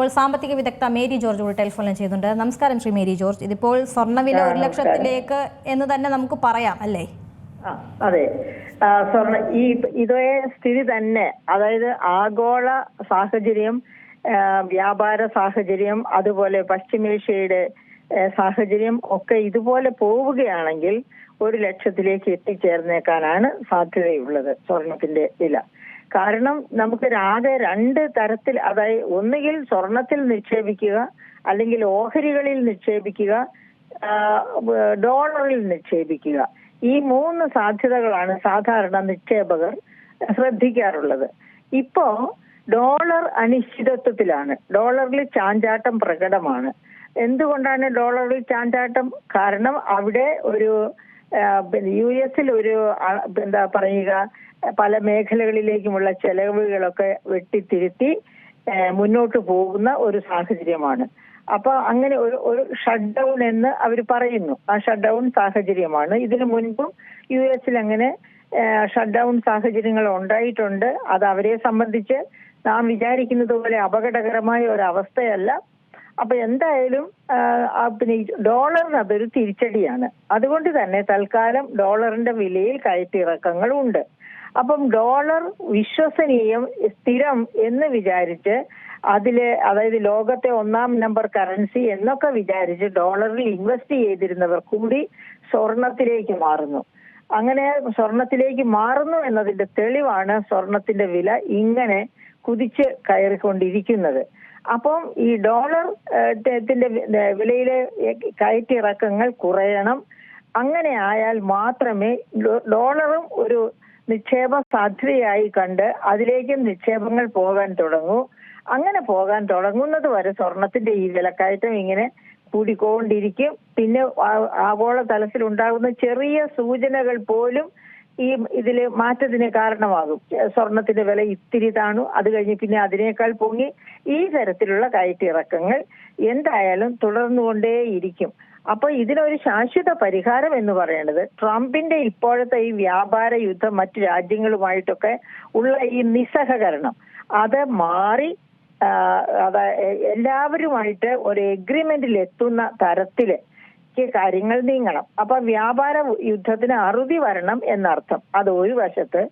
ഇപ്പോൾ സാമ്പത്തിക വിദഗ്ധ മേരി ജോർജ് കൂടി ടെലിഫോണിൽ ചെയ്യുന്നുണ്ട്. നമസ്കാരം ശ്രീ മേരി ജോർജ്. ഇതിപ്പോൾ സ്വർണവില ഒരു ലക്ഷത്തിലേക്ക് എന്ന് തന്നെ നമുക്ക് പറയാം അല്ലേ? അതെ. സ്വർണ ഈ ഇതേ സ്ഥിതി തന്നെ. അതായത് ആഗോള സാഹചര്യം വ്യാപാര സാഹചര്യം അതുപോലെ പശ്ചിമേഷ്യയുടെ സാഹചര്യം ഒക്കെ ഇതുപോലെ പോവുകയാണെങ്കിൽ ഒരു ലക്ഷത്തിലേക്ക് എത്തിച്ചേർന്നേക്കാനാണ് സാധ്യതയുള്ളത് സ്വർണത്തിന്റെ വില. കാരണം നമുക്ക് ആകെ രണ്ട് തരത്തിൽ അതായത് ഒന്നുകിൽ സ്വർണത്തിൽ നിക്ഷേപിക്കുക അല്ലെങ്കിൽ ഓഹരികളിൽ നിക്ഷേപിക്കുക ഡോളറിൽ നിക്ഷേപിക്കുക. ഈ മൂന്ന് സാധ്യതകളാണ് സാധാരണ നിക്ഷേപകർ ശ്രദ്ധിക്കാറുള്ളത്. ഇപ്പോ ഡോളർ അനിശ്ചിതത്വത്തിലാണ്. ഡോളറിൽ ചാഞ്ചാട്ടം പ്രകടമാണ്. എന്തുകൊണ്ടാണ് ഡോളറിൽ ചാഞ്ചാട്ടം? കാരണം അവിടെ ഒരു യു എസിൽ ഒരു എന്താ പറയുക പല മേഖലകളിലേക്കുമുള്ള ചെലവുകളൊക്കെ വെട്ടിത്തിരുത്തി മുന്നോട്ട് പോകുന്ന ഒരു സാഹചര്യമാണ്. അപ്പൊ അങ്ങനെ ഒരു ഒരു ഷട്ട് ഡൗൺ എന്ന് അവർ പറയുന്നു. ആ ഷട്ട് ഡൗൺ സാഹചര്യമാണ്. ഇതിനു മുൻപും യു എസിൽ അങ്ങനെ ഷട്ട് ഡൗൺ സാഹചര്യങ്ങൾ ഉണ്ടായിട്ടുണ്ട്. അത് അവരെ സംബന്ധിച്ച് നാം വിചാരിക്കുന്നത് പോലെ അപകടകരമായ ഒരു അവസ്ഥയല്ല. അപ്പൊ എന്തായാലും പിന്നെ ഈ ഡോളറിന് അതൊരു തിരിച്ചടിയാണ്. അതുകൊണ്ട് തന്നെ തൽക്കാലം ഡോളറിന്റെ വിലയിൽ കയറ്റിറക്കങ്ങൾ ഉണ്ട് അപ്പം ഡോളർ വിശ്വസനീയം സ്ഥിരം എന്ന് വിചാരിച്ച് അതിൽ അതായത് ലോകത്തെ ഒന്നാം നമ്പർ കറൻസി എന്നൊക്കെ വിചാരിച്ച് ഡോളറിൽ ഇൻവെസ്റ്റ് ചെയ്തിരുന്നവർ കൂടി സ്വർണത്തിലേക്ക് മാറുന്നു. അങ്ങനെ സ്വർണത്തിലേക്ക് മാറുന്നു എന്നതിന്റെ തെളിവാണ് സ്വർണത്തിന്റെ വില ഇങ്ങനെ കുതിച്ച് കയറിക്കൊണ്ടിരിക്കുന്നത്. അപ്പം ഈ ഡോളർ വിലയിലെ കയറ്റിറക്കങ്ങൾ കുറയണം. അങ്ങനെ ആയാൽ മാത്രമേ ഡോളറും ഒരു നിക്ഷേപ സാധ്യതയായി കണ്ട് അതിലേക്കും നിക്ഷേപങ്ങൾ പോകാൻ തുടങ്ങൂ. അങ്ങനെ പോകാൻ തുടങ്ങുന്നത് വരെ സ്വർണത്തിന്റെ ഈ വിലക്കയറ്റം ഇങ്ങനെ കൂടിക്കൊണ്ടിരിക്കും. പിന്നെ ആഗോള തലത്തിൽ ഉണ്ടാകുന്ന ചെറിയ സൂചനകൾ പോലും ഈ ഇതിൽ മാറ്റത്തിന് കാരണമാകും. സ്വർണത്തിന്റെ വില ഇത്തിരി താണു. അത് കഴിഞ്ഞ് പിന്നെ അതിനേക്കാൾ പൊങ്ങി ഈ തരത്തിലുള്ള കയറ്റിറക്കങ്ങൾ എന്തായാലും തുടർന്നുകൊണ്ടേയിരിക്കും. അപ്പൊ ഇതിനൊരു ശാശ്വത പരിഹാരം എന്ന് പറയുന്നത് ട്രംപിന്റെ ഇപ്പോഴത്തെ ഈ വ്യാപാര യുദ്ധം മറ്റു രാജ്യങ്ങളുമായിട്ടൊക്കെ ഉള്ള ഈ നിസ്സഹകരണം. അത് മാറി അതാ എല്ലാവരുമായിട്ട് ഒരു എഗ്രിമെന്റിൽ എത്തുന്ന തരത്തിൽ കാര്യങ്ങൾ നീങ്ങണം. അപ്പൊ വ്യാപാര യുദ്ധത്തിന് അറുതി വരണം എന്നർത്ഥം. അത് ഒരു വശത്ത്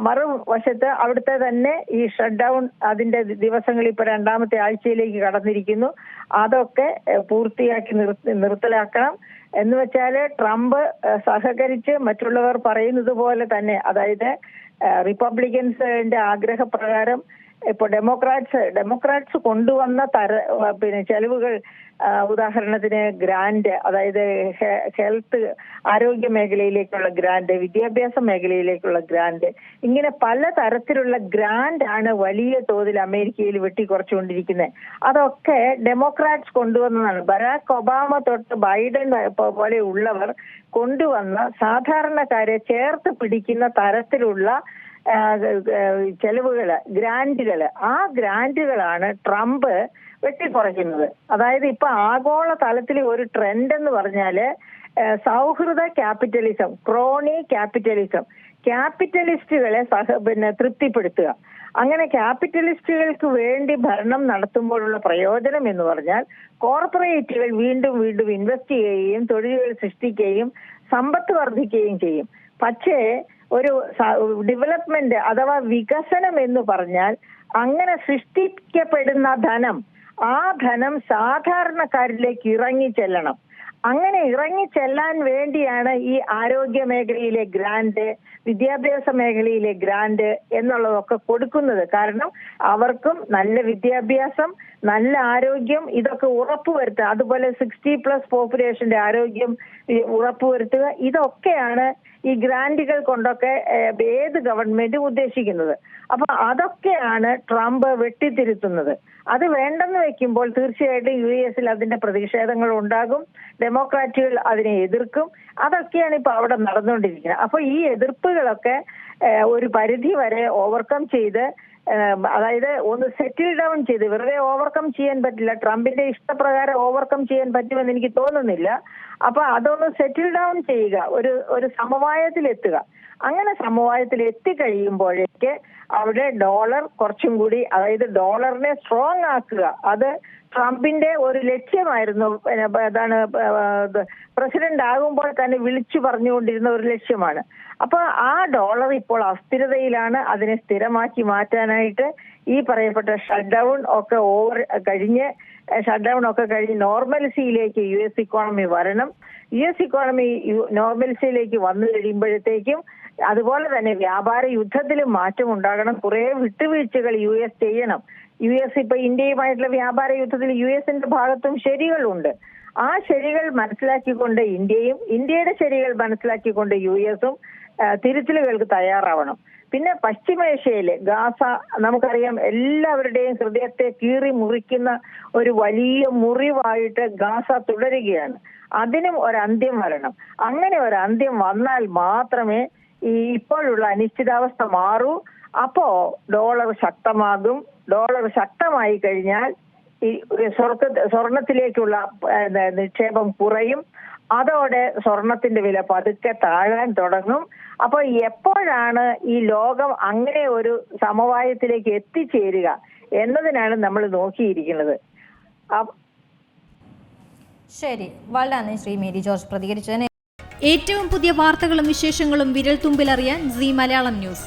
മറുവശത്ത് അവിടുത്തെ തന്നെ ഈ ഷട്ട് ഡൗൺ അതിന്റെ ദിവസങ്ങൾ ഇപ്പൊ രണ്ടാമത്തെ ആഴ്ചയിലേക്ക് കടന്നിരിക്കുന്നു. അതൊക്കെ പൂർത്തിയാക്കി നിർത്തലാക്കണം. എന്ന് വെച്ചാൽ ട്രംപ് സഹകരിച്ച് മറ്റുള്ളവർ പറയുന്നത് പോലെ തന്നെ അതായത് റിപ്പബ്ലിക്കൻസിന്റെ ആഗ്രഹപ്രകാരം ഇപ്പൊ ഡെമോക്രാറ്റ്സ് ഡെമോക്രാറ്റ്സ് കൊണ്ടുവന്ന തര പിന്നെ ചെലവുകൾ ഉദാഹരണത്തിന് ഗ്രാന്റ് അതായത് ഹെൽത്ത് ആരോഗ്യ മേഖലയിലേക്കുള്ള ഗ്രാന്റ് വിദ്യാഭ്യാസ മേഖലയിലേക്കുള്ള ഗ്രാന്റ് ഇങ്ങനെ പല തരത്തിലുള്ള ഗ്രാന്റ് ആണ് വലിയ തോതിൽ അമേരിക്കയിൽ വെട്ടിക്കുറച്ചുകൊണ്ടിരിക്കുന്നത് അതൊക്കെ ഡെമോക്രാറ്റ്സ് കൊണ്ടുവന്നതാണ്. ബരാക് ഒബാമ തൊട്ട് ബൈഡൻ പോലെ ഉള്ളവർ കൊണ്ടുവന്ന സാധാരണക്കാരെ ചേർത്ത് പിടിക്കുന്ന തരത്തിലുള്ള ആ, ഗ്രാൻഡുകൾ ആ ഗ്രാന്റുകളാണ് ട്രംപ് വെട്ടിക്കുറയ്ക്കുന്നത്. അതായത് ഇപ്പൊ ആഗോള തലത്തിൽ ഒരു ട്രെൻഡ് എന്ന് പറഞ്ഞാൽ സൗഹൃദ ക്യാപിറ്റലിസം ക്രോണി ക്യാപിറ്റലിസം. ക്യാപിറ്റലിസ്റ്റുകളെ സഹ പിന്നെ തൃപ്തിപ്പെടുത്തുക. അങ്ങനെ ക്യാപിറ്റലിസ്റ്റുകൾക്ക് വേണ്ടി ഭരണം നടത്തുമ്പോഴുള്ള പ്രയോജനം എന്ന് പറഞ്ഞാൽ കോർപ്പറേറ്റുകൾ വീണ്ടും വീണ്ടും ഇൻവെസ്റ്റ് ചെയ്യുകയും തൊഴിലുകൾ സൃഷ്ടിക്കുകയും സമ്പത്ത് വർദ്ധിക്കുകയും ചെയ്യും. പക്ഷേ ഒരു ഡെവലപ്മെന്റ് അഥവാ വികസനം എന്ന് പറഞ്ഞാൽ അങ്ങനെ സൃഷ്ടിക്കപ്പെടുന്ന ധനം ആ ധനം സാധാരണക്കാരിലേക്ക് ഇറങ്ങി ചെല്ലണം. അങ്ങനെ ഇറങ്ങി ചെല്ലാൻ വേണ്ടിയാണ് ഈ ആരോഗ്യ മേഖലയിലെ ഗ്രാന്റ് വിദ്യാഭ്യാസ മേഖലയിലെ ഗ്രാന്റ് എന്നുള്ളതൊക്കെ കൊടുക്കുന്നത്. കാരണം അവർക്കും നല്ല വിദ്യാഭ്യാസം നല്ല ആരോഗ്യം ഇതൊക്കെ ഉറപ്പുവരുത്തുക. അതുപോലെ സിക്സ്റ്റി പ്ലസ് പോപ്പുലേഷന്റെ ആരോഗ്യം ഉറപ്പുവരുത്തുക. ഇതൊക്കെയാണ് ഈ ഗ്രാന്റുകൾ കൊണ്ടൊക്കെ ഏത് ഗവൺമെന്റ് ഉദ്ദേശിക്കുന്നത്. അപ്പൊ അതൊക്കെയാണ് ട്രംപ് വെട്ടിത്തിരുത്തുന്നത്. അത് വേണ്ടെന്ന് വെക്കുമ്പോൾ തീർച്ചയായിട്ടും യു എസിൽ അതിന്റെ പ്രതിഷേധങ്ങൾ ഉണ്ടാകും. ഡെമോക്രാറ്റുകൾ അതിനെ എതിർക്കും. അതൊക്കെയാണ് ഇപ്പൊ അവിടെ നടന്നുകൊണ്ടിരിക്കുന്നത്. അപ്പൊ ഈ എതിർപ്പുകളൊക്കെ ഒരു പരിധി വരെ ഓവർകം ചെയ്ത് അതായത് ഒന്ന് സെറ്റിൽ ഡൗൺ ചെയ്ത് വെറുതെ ഓവർകം ചെയ്യാൻ പറ്റില്ല ട്രംപിന്റെ ഇഷ്ടപ്രകാരം ഓവർകം ചെയ്യാൻ പറ്റുമെന്ന് എനിക്ക് തോന്നുന്നില്ല. അപ്പൊ അതൊന്ന് സെറ്റിൽ ഡൗൺ ചെയ്യുക ഒരു ഒരു സമവായത്തിലെത്തുക അങ്ങനെ സമവായത്തിൽ എത്തിക്കഴിയുമ്പോഴേക്ക് അവിടെ ഡോളർ കുറച്ചും കൂടി അതായത് ഡോളറിനെ സ്ട്രോങ് ആക്കുക. അത് ട്രംപിന്റെ ഒരു ലക്ഷ്യമായിരുന്നു. അതാണ് പ്രസിഡന്റ് ആകുമ്പോൾ തന്നെ വിളിച്ചു പറഞ്ഞുകൊണ്ടിരുന്ന ഒരു ലക്ഷ്യമാണ്. അപ്പൊ ആ ഡോളർ ഇപ്പോൾ അസ്ഥിരതയിലാണ്. അതിനെ സ്ഥിരമാക്കി മാറ്റാനായിട്ട് ഈ പറയപ്പെട്ട ഷട്ട് ഡൗൺ ഒക്കെ ഓവർ കഴിഞ്ഞ് ഷട്ട് ഡൗൺ ഒക്കെ കഴിഞ്ഞ് നോർമൽസിയിലേക്ക് യു എസ് ഇക്കോണമി വരണം. യു എസ് ഇക്കോണമി നോർമൽസിയിലേക്ക് വന്നു കഴിയുമ്പോഴത്തേക്കും അതുപോലെ തന്നെ വ്യാപാര യുദ്ധത്തിലും മാറ്റം ഉണ്ടാകണം കുറെ വിട്ടുവീഴ്ചകൾ യു എസ് ചെയ്യണം. യു എസ് ഇപ്പൊ ഇന്ത്യയുമായിട്ടുള്ള വ്യാപാര യുദ്ധത്തിൽ യു എസിന്റെ ഭാഗത്തും ശരികളുണ്ട്. ആ ശരികൾ മനസ്സിലാക്കിക്കൊണ്ട് ഇന്ത്യയും ഇന്ത്യയുടെ ശരികൾ മനസ്സിലാക്കിക്കൊണ്ട് യു എസും തിരുത്തലുകൾക്ക് തയ്യാറാവണം. പിന്നെ പശ്ചിമേഷ്യയിൽ ഗാസ നമുക്കറിയാം എല്ലാവരുടെയും ഹൃദയത്തെ കീറി മുറിക്കുന്ന ഒരു വലിയ മുറിവായിട്ട് ഗാസ തുടരുകയാണ്. അതിനും ഒരു അന്ത്യം വരണം. അങ്ങനെ ഒരു അന്ത്യം വന്നാൽ മാത്രമേ ഈ ഇപ്പോഴുള്ള അനിശ്ചിതാവസ്ഥ മാറൂ. അപ്പോ ഡോളർ ശക്തമാകും. ഡോളർ ശക്തമായി കഴിഞ്ഞാൽ ഈ സ്വർണ സ്വർണത്തിലേക്കുള്ള നിക്ഷേപം കുറയും. അതോടെ സ്വർണത്തിന്റെ വില പതുക്കെ താഴാൻ തുടങ്ങും. അപ്പൊ എപ്പോഴാണ് ഈ ലോകം അങ്ങനെ ഒരു സമവായത്തിലേക്ക് എത്തിച്ചേരുക എന്നതിനാണ് നമ്മൾ നോക്കിയിരിക്കുന്നത്. ശരി. വളരെ ശ്രീ മേരി ജോർജ് പ്രതികരിച്ചതിന് ഏറ്റവും പുതിയ വാർത്തകളും വിശേഷങ്ങളും വിരൽ തുമ്പിലറിയാൻ സി മലയാളം ന്യൂസ്.